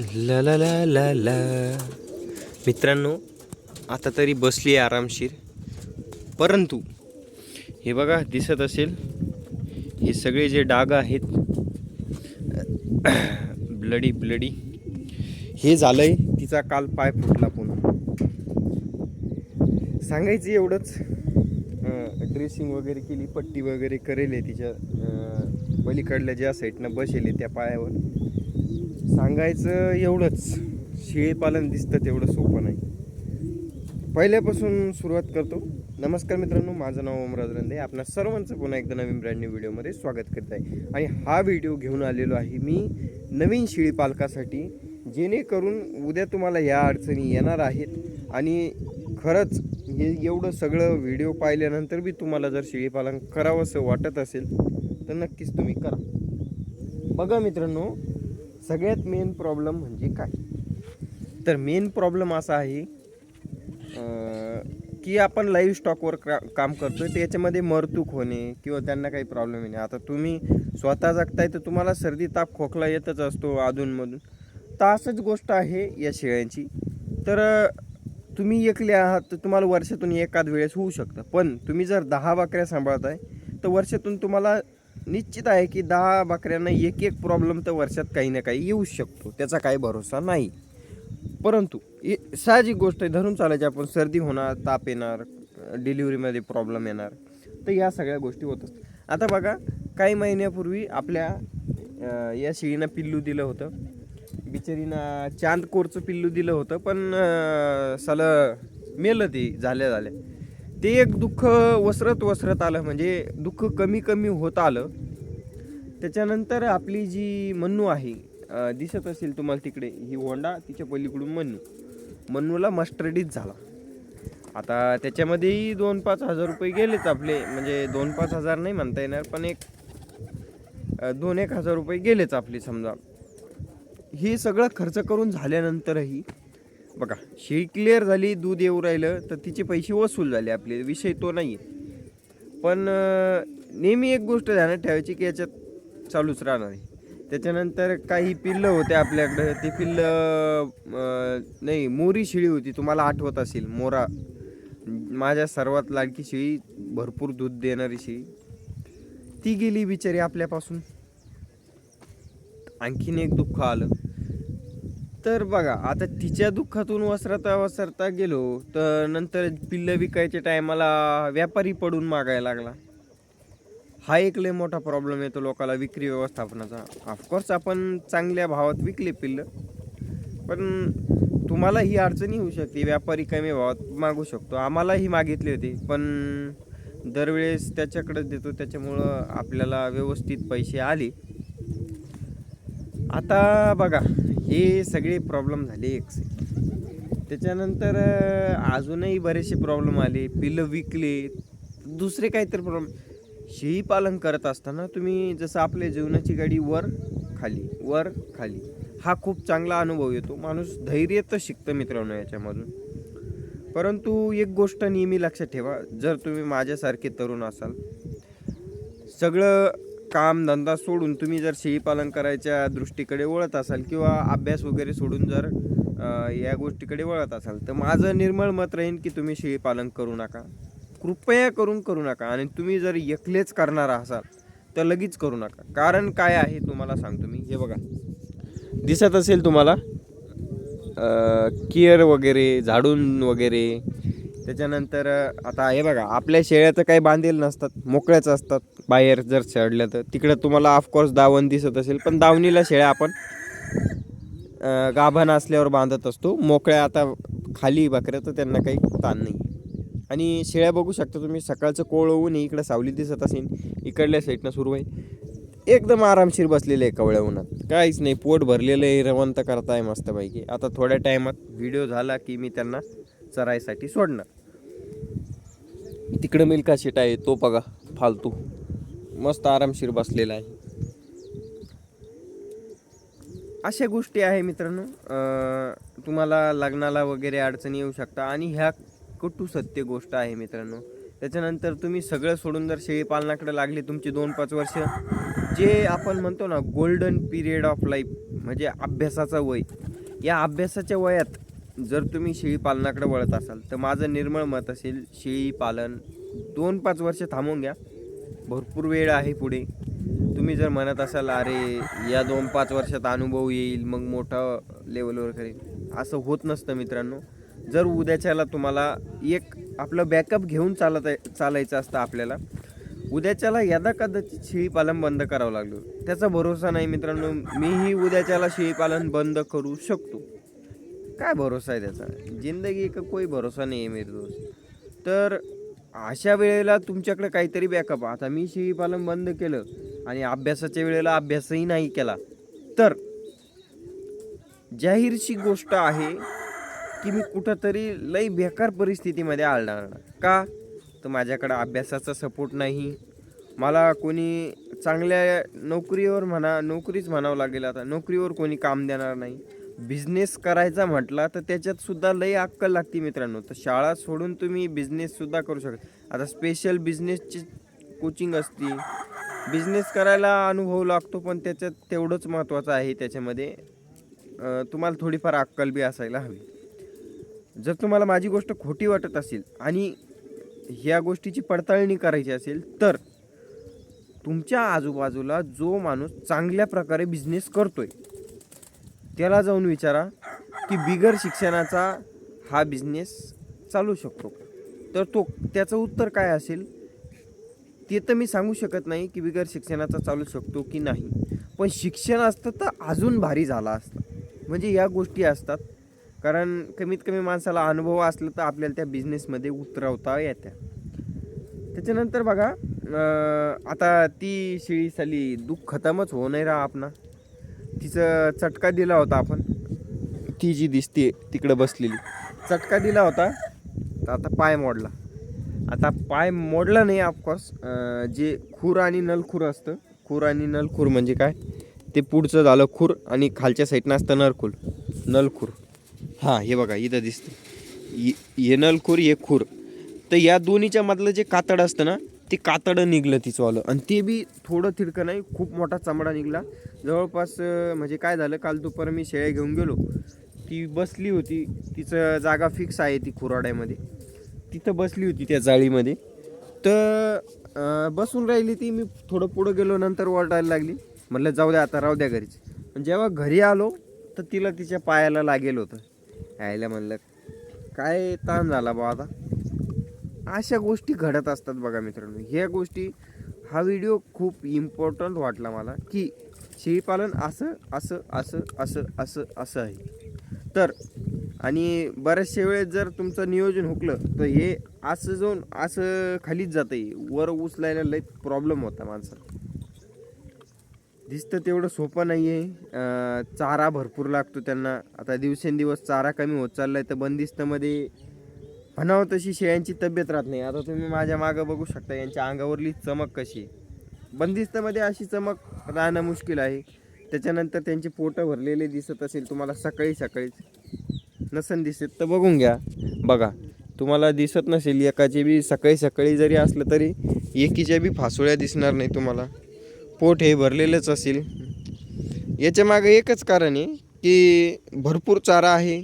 ला ला ला ला ला. मित्रांनो आता तरी बसली आहे आरामशीर. परंतु हे बघा दिसत असेल हे सगळे जे डाग आहेत ब्लडी ब्लडी हे झालंय तिचा काल पाय फुटला पुन्हा. सांगायचं एवढंच ड्रेसिंग वगैरे केली पट्टी वगैरे करेल आहे तिच्या पलीकडल्या ज्या साईडनं बसेल आहे त्या पायावर. सांगायचं एवढंच. शेळीपालन दिसतं तेवढं सोपं नाही. पहिल्यापासून सुरुवात करतो. नमस्कार मित्रांनो माझं नाव ओमराज रंदे आपणा सर्वांचं पुन्हा एकदा नवीन ब्रँड न्यू व्हिडिओमध्ये स्वागत करत आहे. आणि हा व्हिडिओ घेऊन आलेलो आहे मी नवीन शेळी पालकासाठी जेणेकरून उद्या तुम्हाला या अडचणी येणार आहेत. आणि खरंच हे एवढं सगळं व्हिडिओ पाहिल्यानंतर बी तुम्हाला जर शेळीपालन करावंसं वाटत असेल तर नक्कीच तुम्ही करा. बघा मित्रांनो सगळ्यात मेन प्रॉब्लेम म्हणजे काय? तर मेन प्रॉब्लेम असा आहे की आपण लाईव्ह स्टॉकवर का काम करतो तर याच्यामध्ये मरतूक होणे किंवा त्यांना काही प्रॉब्लेम येणे. आता तुम्ही स्वतः जगताय तर तुम्हाला सर्दी ताप खोकला येतच असतो अधूनमधून. तर असंच गोष्ट आहे या शेळ्यांची. तर तुम्ही एकले आहात तर तुम्हाला वर्षातून एकाद वेळेस होऊ शकतं. पण तुम्ही जर दहा बकऱ्या सांभाळताय तर वर्षातून तुम्हाला निश्चित आहे की दहा बकऱ्यांना एक एक प्रॉब्लेम तर वर्षात काही ना काही येऊ शकतो. त्याचा काही भरोसा नाही. परंतु साहजिक गोष्ट आहे धरून चालायची आपण सर्दी होणार ताप येणार डिलिव्हरीमध्ये प्रॉब्लेम येणार तर या सगळ्या गोष्टी होत असतात. आता बघा काही महिन्यापूर्वी आपल्या या शेळीनं पिल्लू दिलं होतं. बिचारीनं चांदकोरचं पिल्लू दिलं होतं पण अं, मेलं ते झाल्या झाल्या ते एक दुःख वसरत वसरत आलं म्हणजे दुःख कमी कमी होत आलं. त्याच्यानंतर आपली जी मन्नू आहे दिसत असेल तुम्हाला तिकडे ही होंडा तिच्या पलीकडून मन्नू. मन्नूला मस्टर्डीच झाला. आता त्याच्यामध्येही दोन पाच हजार रुपये गेलेच आपले म्हणजे दोन पाच हजार नाही म्हणता येणार पण एक दोन एक हजार रुपये गेलेच आपले समजा. हे सगळं खर्च करून झाल्यानंतरही बघा शेळी क्लिअर झाली दूध येऊ राहिलं तर तिचे पैसे वसूल झाले आपले. विषय तो नाही आहे पण नेहमी एक गोष्ट ध्यानात ठेवायची की याच्यात चालूच राहणार आहे. त्याच्यानंतर काही पिल्लं होते आपल्याकडं. ते पिल्लं नाही मोरी शिळी होती. तुम्हाला आठवत असेल मोरा. माझ्या सर्वात लाडकी शिळी भरपूर दूध देणारी शिळी. ती गेली बिचारी आपल्यापासून. आणखीन एक दुःख आलं. तर बघा आता तिच्या दुःखातून वसरता वसरता गेलो तर नंतर पिल्लं विकायच्या टायमाला व्यापारी पडून मागायला लागला. हा एक लय मोठा प्रॉब्लेम येतो लोकाला विक्री व्यवस्थापनाचा. ऑफकोर्स आपण चांगल्या भावात विकले पिल्लं पण तुम्हाला ही अडचणी होऊ शकते व्यापारी कमी भावात मागू शकतो. आम्हालाही मागितली होती पण दरवेळेस त्याच्याकडे देतो त्याच्यामुळं आपल्याला व्यवस्थित पैसे आले. आता बघा हे सगळे प्रॉब्लेम झाले एक त्याच्यानंतर अजूनही बरेचसे प्रॉब्लेम आले. पिलं विकले. दुसरे काहीतरी प्रॉब्लेम शेळी पालन करत असताना तुम्ही जसं आपल्या जीवनाची गाडी वर खाली वर खाली. हा खूप चांगला अनुभव येतो. माणूस धैर्य तर शिकतं मित्रांनो याच्यामधून. परंतु एक गोष्ट नेहमी लक्षात ठेवा. जर तुम्ही माझ्यासारखे तरुण असाल सगळं काम धंदा सोडून तुम्ही जर शेळीपालन करायच्या दृष्टीकडे वळत असाल किंवा अभ्यास वगैरे सोडून जर या गोष्टीकडे वळत असाल तर माझं निर्मळ मत राहीन की तुम्ही शेळीपालन करू नका. कृपया करून करू नका आणि तुम्ही जर एकलेच करणार असाल तर लगेच करू नका. कारण काय आहे तुम्हाला सांगतो मी. हे बघा. दिसत असेल तुम्हाला केअर वगैरे झाडून वगैरे त्याच्यानंतर आता हे बघा आपल्या शेळ्या तर काही बांधील नसतात मोकळ्याच असतात बाहेर जर चढलं तर. तिकडं तुम्हाला ऑफकोर्स दावण दिसत असेल पण दावणीला शेळ्या आपण गाभण असल्यावर बांधत असतो. मोकळ्या आता खाली बकऱ्या तर त्यांना काही ताण नाही. आणि शेळ्या बघू शकता तुम्ही सकाळचं कोळ होऊन इकडं सावली दिसत असेल इकडल्या साईडनं सुरू आहे. एकदम आरामशीर बसलेलं आहे कवळ्या उन्हात. काहीच नाही पोट भरलेलं आहे रवंत करताय मस्तपैकी. आता थोड्या टायमात व्हिडिओ झाला की मी त्यांना चरायसाठी सोडणार. तिकडं मिल्का शेट आहे तो बघा फालतू. मस्त आरामशीर बसलेला आहे. अशा गोष्टी आहे मित्रांनो तुम्हाला लग्नाला वगैरे अडचणी येऊ शकता आणि ह्या कटू सत्य गोष्ट आहे मित्रांनो. त्याच्यानंतर तुम्ही सगळं सोडून जर शेळीपालनाकडे लागले तुमचे दोन पाच वर्ष जे आपण म्हणतो ना गोल्डन पिरियड ऑफ लाईफ म्हणजे अभ्यासाचा वय. या अभ्यासाच्या वयात जर तुम्ही शेळी पालनाकडे वळत असाल तर माझं निर्मळ मत असेल शेळी पालन दोन पाच वर्ष थांबवून घ्या. भरपूर वेळ आहे पुढे. तुम्ही जर म्हणत असाल अरे या दोन पाच वर्षात अनुभव येईल मग मोठा लेवलवर करेल असं होत नसतं मित्रांनो. जर उद्याच्याला तुम्हाला एक आपलं बॅकअप घेऊन चालत चालायचं असतं आपल्याला उद्याच्याला यदा कदाचित शेळीपालन बंद करावं लागलं. त्याचा भरोसा नाही मित्रांनो. मीही उद्याच्याला शेळीपालन बंद करू शकतो. काय भरोसा आहे त्याचा? जिंदगी का कोई भरोसा नाही आहे मेरे दोस्त. तर अशा वेळेला तुमच्याकडे काहीतरी बॅकअप आता मी शेळीपालन बंद केलं आणि अभ्यासाच्या वेळेला अभ्यासही नाही केला. तर जाहीरशी गोष्ट आहे की मी कुठंतरी लई बेकार परिस्थितीमध्ये आळणार का? तर माझ्याकडं अभ्यासाचा सपोर्ट नाही. मला कोणी चांगल्या नोकरीवर म्हणा नोकरीच म्हणावं लागेल आता. नोकरीवर कोणी काम देणार नाही. बिझनेस करायचा म्हटला तर त्याच्यात सुद्धा लई अक्कल लागते मित्रांनो. तर शाळा सोडून तुम्ही बिझनेस सुद्धा करू शकता. आता स्पेशल बिझनेसची कोचिंग असते. बिझनेस करायला अनुभव लागतो पण त्याच्यात तेवढंच महत्त्वाचं आहे त्याच्यामध्ये. तुम्हाला थोडीफार अक्कल बी असायला हवी. जर तुम्हाला माझी गोष्ट खोटी वाटत असेल आणि ह्या गोष्टीची पडताळणी करायची असेल तर तुमच्या आजूबाजूला जो माणूस चांगल्या प्रकारे बिझनेस करतोय त्याला जाऊन विचारा की बिगर शिक्षणाचा हा बिझनेस चालू शकतो तर तो त्याचं उत्तर काय असेल? ते तर मी सांगू शकत नाही की बिगर शिक्षणाचा चालू शकतो की नाही. पण शिक्षण असतं तर अजून भारी झाला असतं. म्हणजे या गोष्टी असतात. कारण कमीत कमी माणसाला अनुभव असला तर आपल्याला त्या बिझनेसमध्ये उतरवता येत्या. त्याच्यानंतर बघा आता ती शेळी साली दुःख खतमच हो नाही राहा आपणा. तिचं चटका दिला होता आपण. ती जी दिसते तिकडं बसलेली. चटका दिला होता. तर आता पाय मोडला. आता पाय मोडला नाही ऑफकोर्स जे खूर आणि नलखूर असतं. खूर आणि नलखूर म्हणजे काय? ते पुढचं झालं खूर आणि खालच्या साईडनं असतं नरखूर नलखूर. हां हे बघा इथं दिसतं हे नलखूर हे खूर. तर या दोन्हीच्या मधलं जे कातड असतं ना ते कातडं निघलं तिचंवालं आणि ते बी थोडं तिडकं नाही खूप मोठा चमडा निघला. जवळपास म्हणजे काय झालं काल दुपार मी शेळ्या घेऊन गेलो. ती बसली होती तिचं जागा फिक्स आहे ती खुराड्यामध्ये तिथं बसली होती त्या जाळीमध्ये. तर बसून राहिली ती मी थोडं पुढं गेलो नंतर ओरडायला लागली. म्हटलं जाऊ द्या आता राहू द्या घरीच. पण जेव्हा घरी आलो तर तिला तिच्या पायाला लागेल होतं. यायला म्हणलं काय ताण झाला बा आता? अशा गोष्टी घडत असतात बघा मित्रांनो. ह्या गोष्टी हा व्हिडिओ खूप इम्पॉर्टंट वाटला मला की शेळीपालन असं असं असं असं असं असं आहे. तर आणि बऱ्याचशा वेळेस जर तुमचं नियोजन हुकलं तर हे असं जाऊन असं खालीच जातं आहे वर उचलायला लई प्रॉब्लेम होता माणसाला दिसतं तेवढं सोपं नाही आहे चारा भरपूर लागतो त्यांना. आता दिवसेंदिवस चारा कमी होत चालला आहे तर बंदिस्तमध्ये म्हणावं तशी शेळ्यांची तब्येत राहत नाही. आता तुम्ही माझ्या मागं बघू शकता यांच्या अंगावरली चमक कशी बंदिस्तमध्ये अशी चमक राहणं मुश्किल आहे. त्याच्यानंतर त्यांचे पोटं भरलेले दिसत असेल तुम्हाला सकाळी सकाळीच नसन दिसत तर बघून घ्या. बघा तुम्हाला दिसत नसेल एकाचे बी सकाळी सकाळी जरी असलं तरी एकीच्या बी फासोळ्या दिसणार नाही तुम्हाला. पोट हे भरलेलंच असेल. याच्या मागं एकच कारण आहे की भरपूर चारा आहे.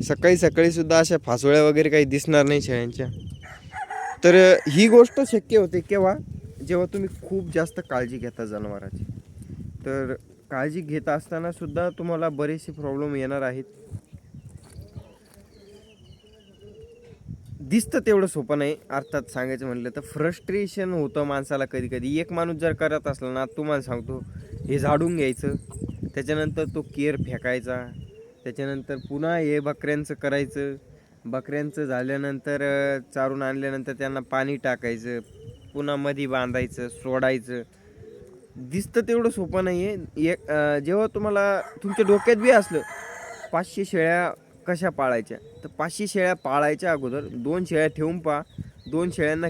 सकाळी सकाळीसुद्धा अशा फासोळ्या वगैरे काही दिसणार नाही शेळ्यांच्या तर ही गोष्ट शक्य होते केव्हा? जेव्हा तुम्ही खूप जास्त काळजी घेता जनावराची. तर काळजी घेत असताना सुद्धा तुम्हाला बरेचसे प्रॉब्लेम येणार आहेत. दिसतं तेवढं सोपं नाही अर्थात सांगायचं म्हणलं तर फ्रस्ट्रेशन होतं माणसाला कधी कधी एक माणूस जर करत असला ना तुम्हाला सांगतो हे झाडून घ्यायचं. त्याच्यानंतर तो केअर फेकायचा. त्याच्यानंतर पुन्हा हे बकऱ्यांचं करायचं. बकऱ्यांचं झाल्यानंतर चारून आणल्यानंतर त्यांना पाणी टाकायचं. पुन्हा मधी बांधायचं सोडायचं. दिसतं तेवढं सोपं नाही आहे एक जेव्हा तुम्हाला तुमच्या डोक्यात बी असलं पाचशे शेळ्या कशा पाळायच्या? तर पाचशे शेळ्या पाळायच्या अगोदर दोन शेळ्या ठेवून पहा. दोन शेळ्यांना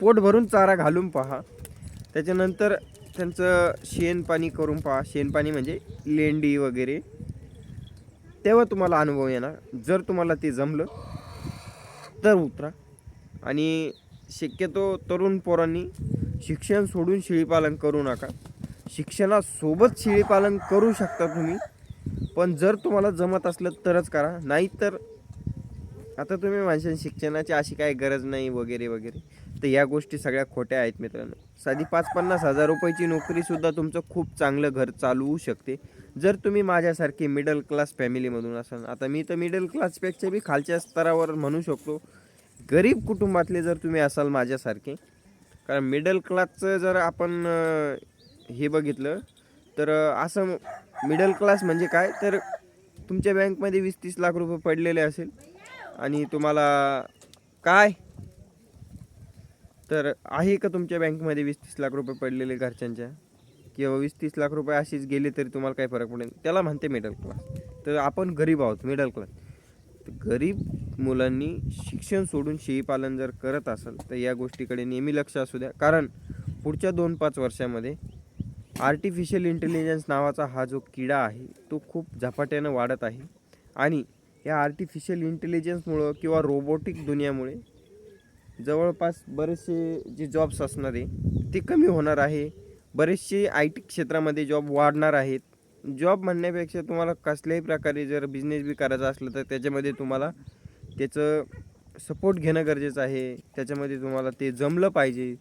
पोट भरून चारा घालून पहा. त्याच्यानंतर त्यांचं शेणपाणी करून पहा. शेणपाणी म्हणजे लेंडी वगैरे. तेव्हा तुम्हाला अनुभव येणार. जर तुम्हाला ते जमलं तर उतरा. आणि शक्यतो तरुण पोरांनी शिक्षण सोडून शेळीपालन करू नका. शिक्षणासोबत शेळीपालन करू शकता तुम्ही पण जर तुम्हाला जमत असलं तरच करा. नाहीतर आता तुम्ही माणसांनी शिक्षणाची अशी काही गरज नाही वगैरे वगैरे. तर या गोष्टी सगळ्या खोट्या आहेत मित्रांनो. साधी पाच पन्नास हजार रुपयाची नोकरीसुद्धा तुमचं खूप चांगलं घर चालवू शकते. जर तुम्ही माझ्यासारखे मिडल क्लास फॅमिलीमधून असाल आता मी तर मिडल क्लासपेक्षा बी खालच्या स्तरावर म्हणू शकतो. गरीब कुटुंबातले जर तुम्ही असाल माझ्यासारखे कारण मिडल क्लासचं जर आपण हे बघितलं तर असं मिडल क्लास म्हणजे काय? तर तुमच्या बँकमध्ये वीस तीस लाख रुपये पडलेले असेल आणि तुम्हाला काय तर आहे का तुमच्या बँकमध्ये वीस तीस लाख रुपये पडलेले घरच्यांच्या? किंवा वीस तीस लाख रुपये असेच गेले तरी तुम्हाला काही फरक पडेल? त्याला म्हणते मिडल क्लास तर आपण गरीब आहोत मिडल क्लास तर गरीब मुलांनी शिक्षण सोडून शेळीपालन जर करत असाल तर या गोष्टीकडे नेहमी लक्ष असू द्या. कारण पुढच्या दोन पाच वर्षामध्ये आर्टिफिशियल इंटेलिजन्स नावाचा हा जो किडा आहे तो खूप झपाट्यानं वाढत आहे. आणि या आर्टिफिशियल इंटेलिजन्समुळं किंवा रोबोटिक दुनियामुळे जवळपास बरेचसे जे जॉब्स असणार आहे ते कमी होणार आहे. बरेचसे आय टी क्षेत्रामध्ये जॉब वाढणार आहेत. जॉब म्हणण्यापेक्षा तुम्हाला कसल्याही प्रकारे जर बिझनेस बी करायचा असलं तर त्याच्यामध्ये तुम्हाला त्याचं सपोर्ट घेणं गरजेचं आहे. त्याच्यामध्ये तुम्हाला ते जमलं पाहिजे.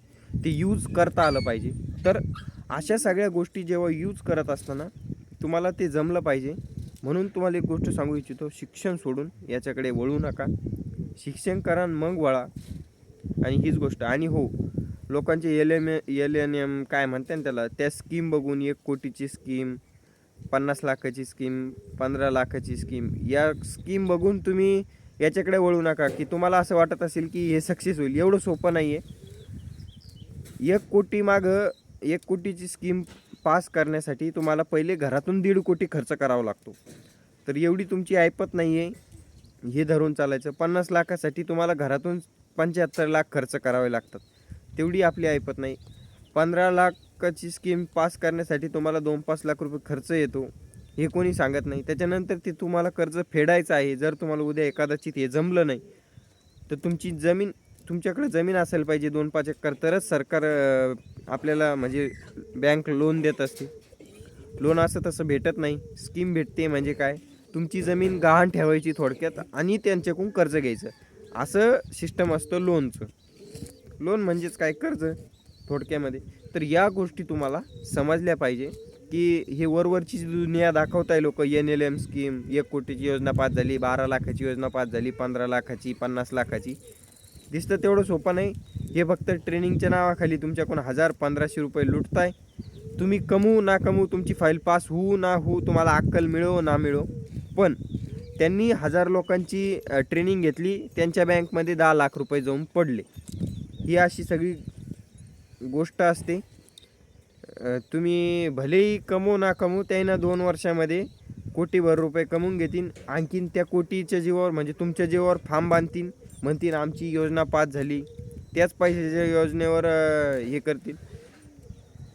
ते यूज करता आलं पाहिजे. तर अशा सगळ्या गोष्टी जेव्हा यूज करत असताना तुम्हाला ते जमलं पाहिजे. म्हणून तुम्हाला एक गोष्ट सांगू इच्छितो शिक्षण सोडून याच्याकडे वळू नका. शिक्षण करा मग वळा. आणि हीच गोष्ट. आणि हो लोकांचे L M L N M काय म्हणते ना त्याला त्या स्कीम बघून एक कोटीची स्कीम पन्नास लाखाची स्कीम पंधरा लाखाची स्कीम या स्कीम बघून तुम्ही याच्याकडे वळू नका की तुम्हाला असं वाटत असेल की हे सक्सेस होईल. एवढं सोपं नाही आहे एक कोटी मागं एक कोटीची स्कीम पास करण्यासाठी तुम्हाला पहिले घरातून दीड कोटी खर्च करावा लागतो. तर एवढी तुमची ऐपत नाही आहे हे धरून चालायचं. पन्नास लाखासाठी तुम्हाला घरातून पंच्याहत्तर लाख खर्च करावे लागतात. तेवढी आपली ऐपत नाही. पंधरा लाखाची स्कीम पास करण्यासाठी तुम्हाला दोन पाच लाख रुपये खर्च येतो. हे कोणी सांगत नाही. त्याच्यानंतर ते तुम्हाला कर्ज फेडायचं आहे. जर तुम्हाला उद्या एखादाचित हे जमलं नाही तर तुमची जमीन तुमच्याकडे जमीन असायला पाहिजे. दोन पाच एकर तरच सरकार आपल्याला म्हणजे बँक लोन देत असते. लोन असं तसं भेटत नाही. स्कीम भेटते म्हणजे काय? तुमची जमीन गहाण ठेवायची थोडक्यात आणि त्यांच्याकडून कर्ज घ्यायचं. असं सिस्टम असतं लोनचं लोन म्हणजेच काय? कर्ज थोडक्यामध्ये. तर या गोष्टी तुम्हाला समजल्या पाहिजे की हे वरवरची जी दुनिया दाखवताय लोक एन एल एम स्कीम एक कोटीची योजना पास झाली बारा लाखाची योजना पास झाली पंधरा लाखाची पन्नास लाखाची. दिसतं तेवढं सोपं नाही. हे फक्त ट्रेनिंगच्या नावाखाली तुमच्याकडून हजार पंधराशे रुपये लुटताय. तुम्ही कमवू ना कमवू तुमची फाईल पास होऊ ना होऊ तुम्हाला अक्कल मिळो ना मिळो. पण त्यांनी हजार लोकांची ट्रेनिंग घेतली. त्यांच्या बँकमध्ये दहा लाख रुपये जाऊन पडले. ही अशी सगळी गोष्ट असते. तुम्ही भलेही कमवू ना कमवू त्यांना दोन वर्षामध्ये कोटीभर रुपये कमवून घेतील. आणखीन त्या कोटीच्या जीवावर म्हणजे तुमच्या जीवावर फार्म बांधतील म्हणतील आमची योजना पास झाली. त्याच पैशाच्या योजनेवर हे करतील.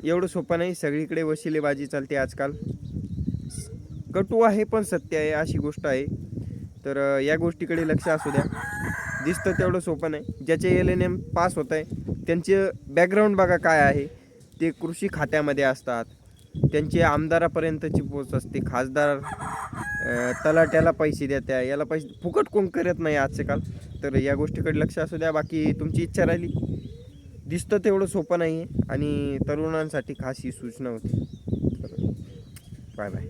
एवढं सोपं नाही. सगळीकडे वशिलेबाजी चालते आजकाल. कटू आहे पण सत्य आहे अशी गोष्ट आहे. तर या गोष्टीकडे लक्ष असू द्या. दिसतं तेवढं सोपं नाही. ज्याचे एल एन एम पास होत आहे त्यांचे बॅकग्राऊंड बघा काय आहे. ते कृषी खात्यामध्ये असतात. त्यांचे आमदारापर्यंतची पोच असते. खासदार तलाट्याला पैसे देत्या. याला पैसे फुकट कोण करत नाही आजचे काल तर या गोष्टीकडे लक्ष असू द्या. बाकी तुमची इच्छा राहिली. दिसतं तेवढं सोपं नाही आहे आणि तरुणांसाठी खास ही सूचना होती. Bye bye